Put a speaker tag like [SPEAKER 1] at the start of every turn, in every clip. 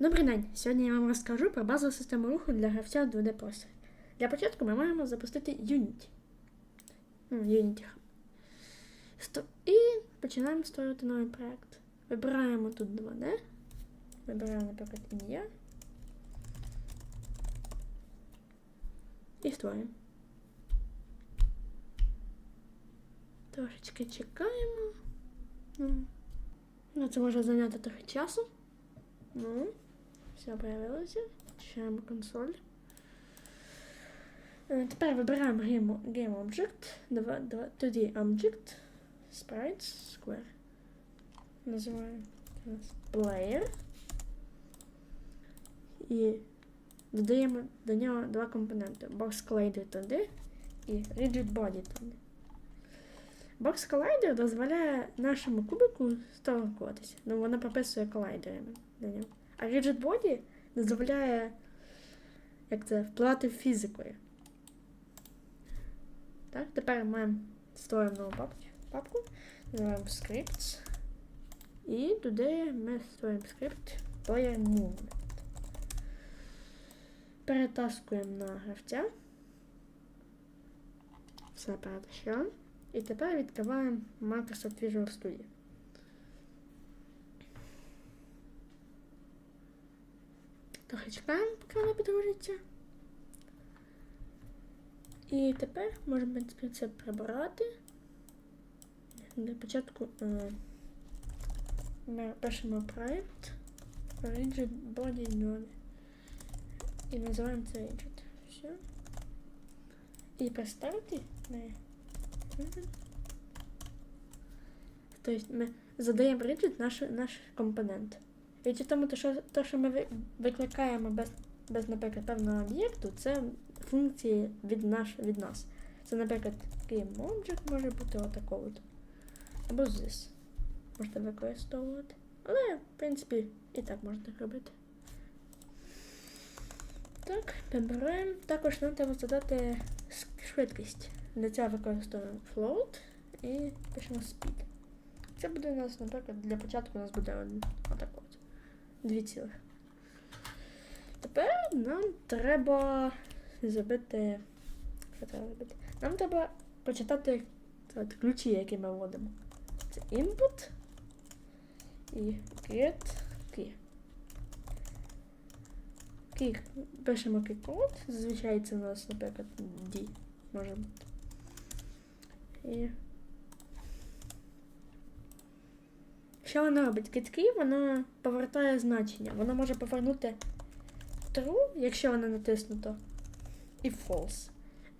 [SPEAKER 1] Добрий день! Сьогодні я вам розкажу про базову систему руху для гравця 2D просторі. Для початку ми маємо запустити Unity. Ну, Unity. І починаємо створювати новий проект. Вибираємо тут 2D. Вибираємо, наприклад, ім'я. І створюємо. Трошечки чекаємо. Ну, це може зайняти трохи часу. Ну, все появилося. Чекаємо консоль. Е, Тепер вибираємо Game, Object, два- два- 2D Object, Sprites, Square. Називаємо Player. І додаємо до нього два компоненти: Box Collider 2D і Rigid Body 2D. Box Collider дозволяє нашому кубику торкуватися. Ну, вона прописує колайдерами на ньому. А Rigid Body дозволяє як це, впливати фізикою. Так, тепер ми створимо нову папку, називаємо Scripts. І туди ми створимо скрипт Player Movement. Перетаскуємо на гравця. Все перетащили. І тепер відкриваємо Microsoft Visual Studio. Трохи чекаємо, поки вона підгрузиться. І тепер можемо в принципі, це прибирати. Для початку е, ми пишемо проект Rigid Body 0. І називаємо це Rigid. Все. І поставити ми. Тобто ми задаємо Rigid наш, наш компонент. І чи тому, то, що, то, що ми викликаємо без, без, наприклад, певного об'єкту, це функції від, наш, від нас. Це, наприклад, object може бути отакого. от. Або this. Можете використовувати. Але, в принципі, і так можна робити. Так, вибираємо. Також нам треба задати швидкість. Для цього використовуємо float і пишемо speed. Це буде у нас, наприклад, для початку у нас буде один- отак от. Дві цілих. Тепер нам треба зробити. Що треба робити? Нам треба почитати от, ключі, які ми вводимо. Це input і get key. Key. Пишемо key код. Зазвичай це у нас, наприклад, D може бути. І Що вона робить? Китки вона повертає значення. Вона може повернути true, якщо вона натиснута, і false.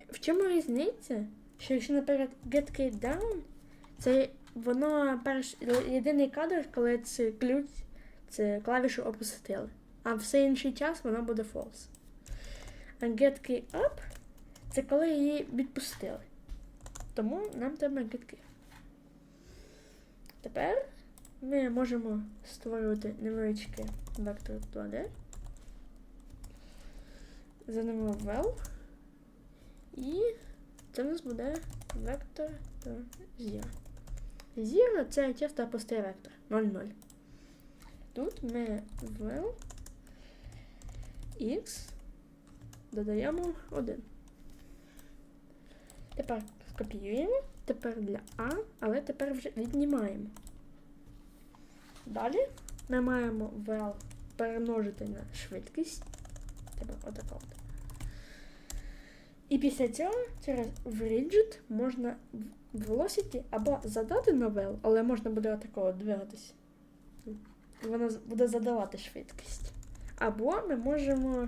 [SPEAKER 1] В чому різниця? Що якщо, наприклад, get key down, це воно перш єдиний кадр, коли це ключ, це клавішу опустили. А все інший час воно буде false. А get key up це коли її відпустили. Тому нам треба get key. Тепер ми можемо створювати невеличке вектор 2D. Задамо vel. І це у нас буде вектор 0. Zero це чисто пустий вектор 0,0. Тут ми vel x додаємо 1. Тепер скопіюємо. Тепер для А, але тепер вже віднімаємо. Далі ми маємо vel перемножити на швидкість. Типа отака от. І після цього через rigid можна в velocity або задати на vel, але можна буде отакого двигатись. Воно з- буде задавати швидкість. Або ми можемо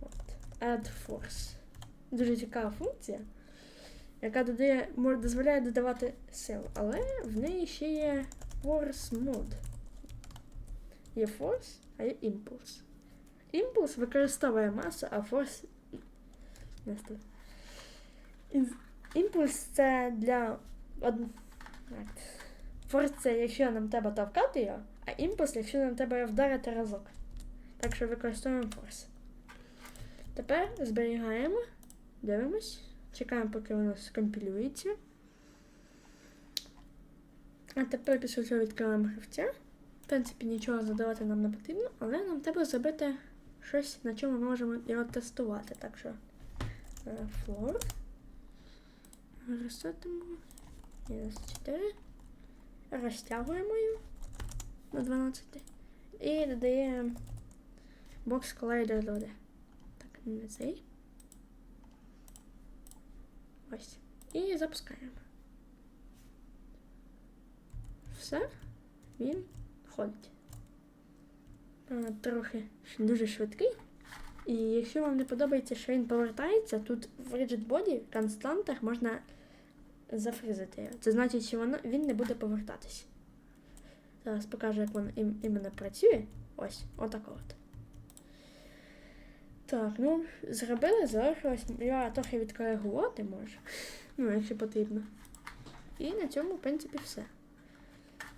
[SPEAKER 1] от, add force. Дуже цікава функція, яка додає, дозволяє додавати силу, але в неї ще є Force Mode. Є Force, а є Impulse. Impulse використовує масу, а Force. Імпульс це для. од- як це? Якщо нам треба товкати його, а імпульс, якщо нам треба вдарити разок. Так що використовуємо Force. Тепер зберігаємо, дивимось, чекаємо, поки воно скомпілюється. А тепер після цього відкриваємо гравця. В принципі, нічого задавати нам не потрібно, але нам треба зробити щось, на чому ми можемо його тестувати. Так що е, floor. Ресетимо. Мінус 4. Розтягуємо її на 12. І додаємо бокс колайдер доди. Так, не цей. Ось. І запускаємо. Все. Він ходить. Трохи дуже швидкий. І якщо вам не подобається, що він повертається, тут в Rigid Body в константах можна зафрізити його. Це значить, що воно, він не буде повертатись. Зараз покажу, як воно ім, іменно працює. Ось, отако от. Так, ну, зробили, залишилось. Я трохи відкоригувати можу. Ну, якщо потрібно. І на цьому, в принципі, все.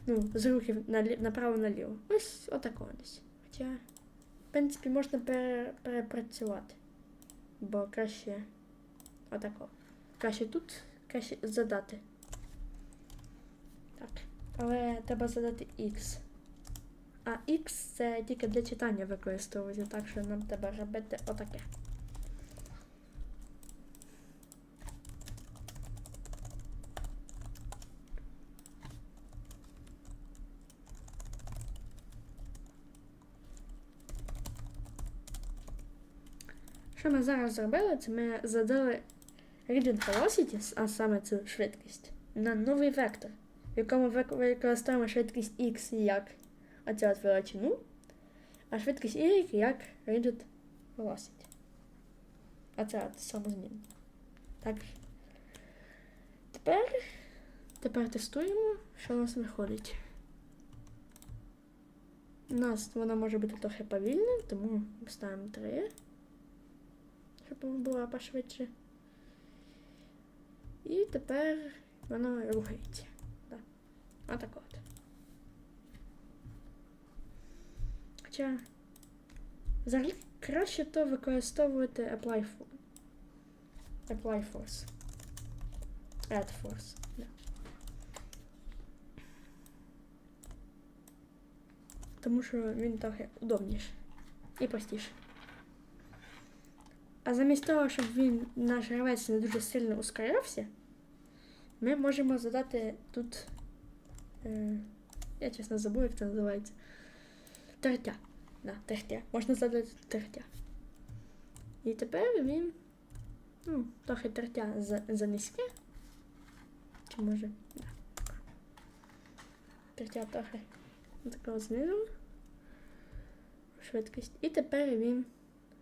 [SPEAKER 1] Ну, з руки направо-наліво. Ось отако десь. Хоча, в принципі, можна пере- перепрацювати. Бо краще отако. Краще тут, краще задати. Так. Але треба задати X. А X це тільки для читання використовується, так що нам треба робити отаке. Що ми зараз зробили, це ми задали Reading Velocity, а саме цю швидкість, на новий вектор, в якому вик- використовуємо швидкість x як оцю от величину, а швидкість y як Reading Velocity. Оце от самозмінна. Так. Тепер, тепер тестуємо, що у нас виходить. У нас вона може бути трохи повільна, тому ставимо 3 щоб була пошвидше. І тепер воно рухається. Да. Отак от. Хоча взагалі краще то використовувати apply for. Apply force. Add force. Да. Тому що він трохи удобніше і простіше. А замість того, щоб він наш гравець не дуже сильно ускорявся, ми можемо задати тут. Е, я чесно забув, як це називається. Тертя. Да, тертя. Можна задати тертя. І тепер він. Ну, трохи тертя за, за низьке. Чи може. Да. Тертя трохи такого знизу. Швидкість. І тепер він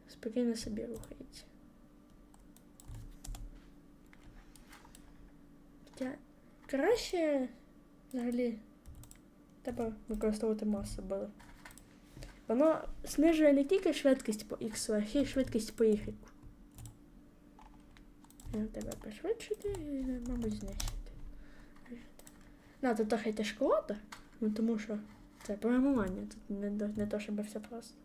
[SPEAKER 1] спокійно собі рухається. Хоча краще взагалі треба використовувати масу, бо воно знижує не тільки швидкість по X, а ще й швидкість по Y. Я тебе пришвидшити і, мабуть, знищити. Да, тут трохи тяжковато, ну тому що це програмування, тут не, не то, щоб все просто.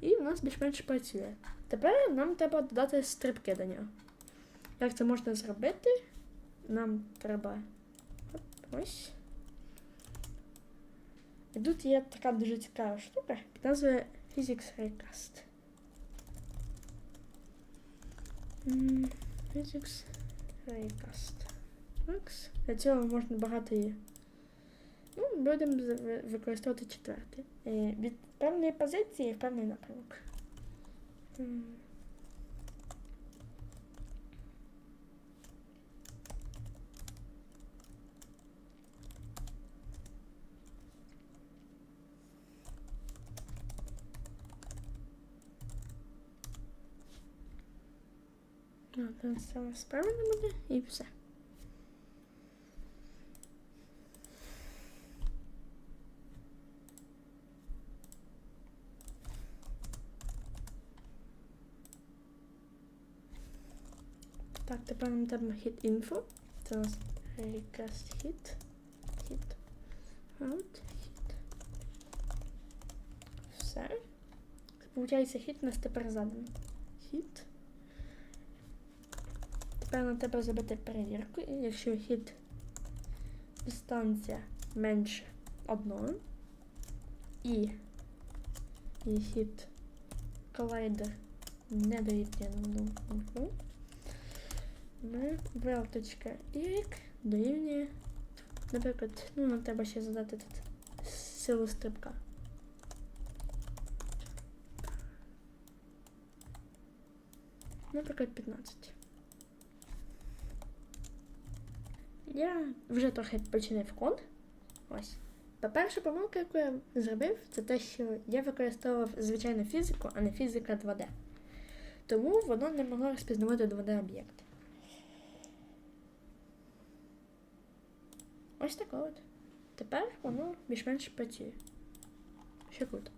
[SPEAKER 1] І в нас більш-менш працює. Тепер нам треба додати стрибки до нього. Як це можна зробити? Нам треба. Ось. І тут є така дуже цікава штука під назвою Physics Recast. Physics Recast. Для цього можна багато її. Ну, будемо використовувати четвертий. Е, Від певної позиції в певний напрямок. Ну, це саме справа не буде і все. Треба hit info. Нас recast hit. Hit. Out. Hit. Все. Получається, у нас тепер заданий. Hit. Тепер нам треба зробити перевірку. І якщо hit дистанція менше одного, і і hit колайдер не дорівнює нулю. Ми верточка Y дорівнює, наприклад, ну нам треба ще задати тут силу стрибка. Наприклад, 15. Я вже трохи починив код. Ось. Та перша помилка, яку я зробив, це те, що я використовував звичайну фізику, а не фізика 2D. Тому воно не могло розпізнавати 2D об'єкти. Ось таке от. Тепер воно більш-менш працює. Що круто.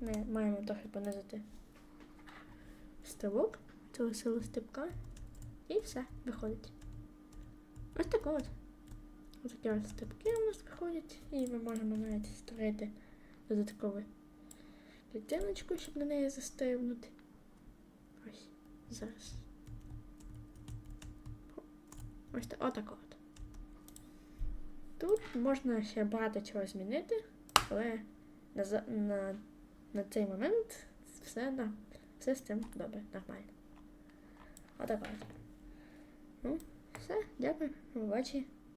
[SPEAKER 1] Ми маємо трохи понизити стрибок, цього силу стрибка, і все, виходить. Ось таке от. Ось такі от стрибки у нас виходять, і ми можемо навіть створити додаткову клітиночку, щоб на неї застрибнути. Ось зараз. Ось так, от. Тут можна ще багато чого змінити, але на, на, на цей момент все, на, все з цим добре, нормально. Отак от. Ну, все, дякую, побачення.